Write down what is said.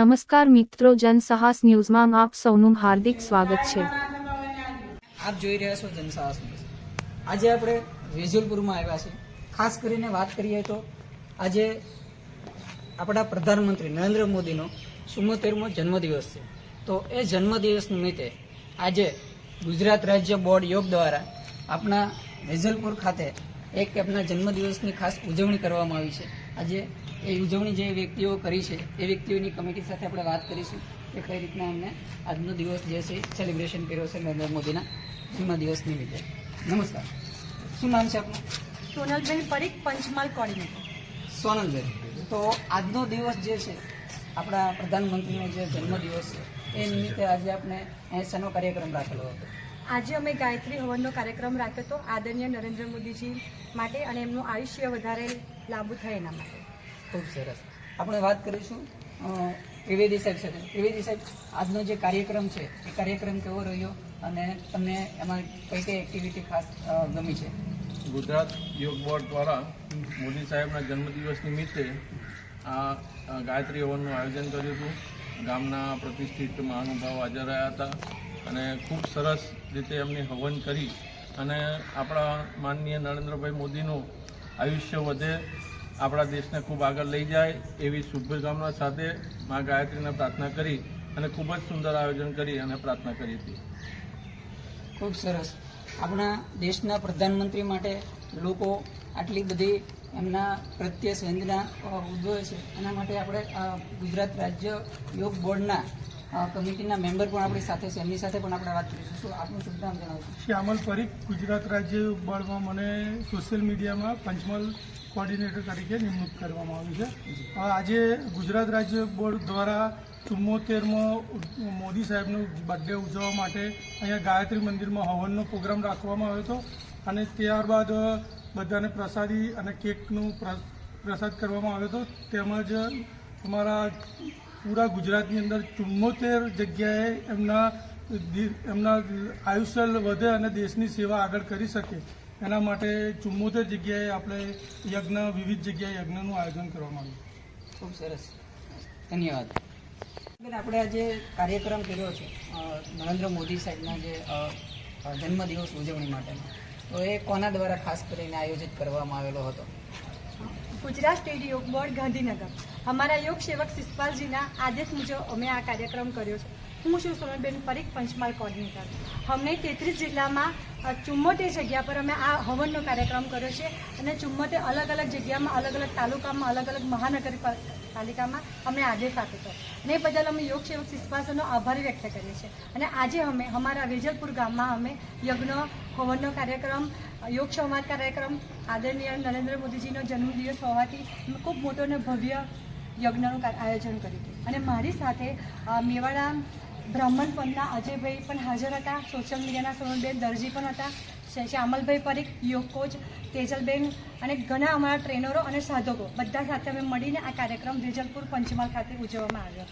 નમસ્કાર મિત્રો, જનસાહસ ન્યૂઝમાં આપ સૌનું હાર્દિક સ્વાગત છે. આપ જોઈ રહ્યા છો જનસાહસ ન્યૂઝ. આજે આપણે વેજલપુરમાં આવ્યા છે ખાસ કરીને વાત કરીએ તો આજે આપણા પ્રધાનમંત્રી નરેન્દ્ર મોદીનો ચુમ્મોતેરમો જન્મદિવસ છે. તો એ જન્મદિવસ નિમિત્તે આજે ગુજરાત રાજ્ય બોર્ડ યોગ દ્વારા આપણા વેજલપુર ખાતે એક એમના જન્મદિવસની ખાસ ઉજવણી કરવામાં આવી છે. આજે એ ઉજવણી જે વ્યક્તિઓ કરી છે એ વ્યક્તિઓની કમિટી સાથે આપણે વાત કરીશું કે કઈ રીતના એમને આજનો દિવસ જે છે સેલિબ્રેશન કર્યો છે નરેન્દ્ર મોદીના જન્મદિવસ નિમિત્તે નમસ્કાર. શું નામ છે આપનું? સોનલબેન પરીખ પંચમહાલ કોર્ડિનેટર. સોનલબેન. તો આજનો દિવસ જે છે આપણા પ્રધાનમંત્રીનો જે જન્મદિવસ છે એ નિમિત્તે આજે આપણે અહીં કાર્યક્રમ રાખેલો હતો. આજે અમે ગાયત્રી હવનનો કાર્યક્રમ રાખ્યો હતો આદરણીય નરેન્દ્ર મોદીજી માટે અને એમનું આયુષ્ય વધારે લાંબુ થાય એના માટે. ખૂબ સરસ. આપણે વાત કરીશું ત્રિવેદી સાહેબ સાથે. ત્રિવેદી સાહેબ આજનો જે કાર્યક્રમ છે એ કાર્યક્રમ કેવો રહ્યો અને તમને એમાં કઈ કઈ એક્ટિવિટી ખાસ ગમી છે? ગુજરાત યોગ બોર્ડ દ્વારા મોદી સાહેબના જન્મદિવસ નિમિત્તે આ ગાયત્રી હવનનું આયોજન કર્યું હતું. ગામના પ્રતિષ્ઠિત મહાનુભાવો હાજર રહ્યા હતા. અને ખૂબ સરસ રીતે એમની હવન કરી અને આપણા માનનીય નરેન્દ્રભાઈ મોદીનું આયુષ્ય વધે, આપણા દેશને ખૂબ આગળ લઈ જાય એવી શુભકામના સાથે મા ગાયત્રીને પ્રાર્થના કરી અને ખૂબ જ સુંદર આયોજન કરી અને પ્રાર્થના કરી હતી. ખૂબ સરસ. આપણા દેશના પ્રધાનમંત્રી માટે લોકો આટલી બધી એમના પ્રત્યે સંવેદના ઉદ્ભવે છે. એના માટે આપણે ગુજરાત રાજ્ય યોગ બોર્ડના કમિટીના મેમ્બર પણ આપણી સાથે છે. એમની સાથે પણ આપણે વાત કરીશું. શું આપનું શુભ નામ જણાવશું? શ્યામલ પરીખ ગુજરાત રાજ્ય બોર્ડમાં મને સોશિયલ મીડિયામાં પંચમહાલ કોર્ડિનેટર તરીકે નિમણૂક કરવામાં આવી છે. આજે ગુજરાત રાજ્ય બોર્ડ દ્વારા ચુમ્મોતેરમો મોદી સાહેબનો બર્થડે ઉજવવા માટે અહીંયા ગાયત્રી મંદિરમાં હવનનો પ્રોગ્રામ રાખવામાં આવ્યો હતો અને ત્યારબાદ બધાને પ્રસાદી અને કેકનું પ્ર- પ્રસાદ કરવામાં આવ્યો હતો. તેમજ અમારા પૂરા ગુજરાતની અંદર ચુમ્મોતેર જગ્યાએ એમના એમના આયુષ્ય વધે અને દેશની સેવા આગળ કરી શકે. એના માટે ચુમ્મોતેર જગ્યાએ આપણે યજ્ઞ વિવિધ જગ્યાએ યજ્ઞનું આયોજન કરવામાં આવ્યું. ખૂબ સરસ. ધન્યવાદ. બેન આપણે આજે કાર્યક્રમ કર્યો છે નરેન્દ્ર મોદી સાહેબના જે જન્મદિવસ ઉજવણી માટેનો. તો એ કોના દ્વારા ખાસ કરીને આયોજિત કરવામાં આવેલો હતો? Gujarat state Yog board Gandhinagar. અમારા યોગ સેવક શિષપાલજીના આદેશ મુજબ અમે આ કાર્યક્રમ કર્યો છે. હું છું સોનલબેન પરીખ, પંચમહાલ કોર્ડિનેટર અમને તેત્રીસ જિલ્લામાં ચુમ્મોતેર જગ્યા પર અમે આ હવનનો કાર્યક્રમ કર્યો છે અને ચુમ્મોતેર અલગ અલગ જગ્યામાં, અલગ અલગ તાલુકામાં, અલગ અલગ મહાનગરપાલિકામાં અમને આદેશ આપ્યો હતો. અને બદલ અમે યોગ સેવક શિષપાલનો આભાર વ્યક્ત કરીએ છીએ. અને આજે અમે, અમારા વેજલપુર ગામમાં અમે યજ્ઞ, હવનનો કાર્યક્રમ, યોગ સંવાદ કાર્યક્રમ, આદરણીય નરેન્દ્ર મોદીજીનો જન્મદિવસ હોવાથી ખૂબ મોટો અને ભવ્ય યજ્ઞનું આયોજન કર્યું હતું. અને મારી સાથે મેવાડા બ્રાહ્મણ પંથના અજયભાઈ પણ હાજર હતા. સોશિયલ મીડિયાના સોનલબેન દરજી પણ હતા. શ્યામલભાઈ પરીખ, યોગ કોચ, તેજલબેન અને ઘણા અમારા ટ્રેનરો અને સાધકો. બધા સાથે અમે મળીને આ કાર્યક્રમ વેજલપુર પંચમહાલ ખાતે ઉજવવામાં આવ્યો.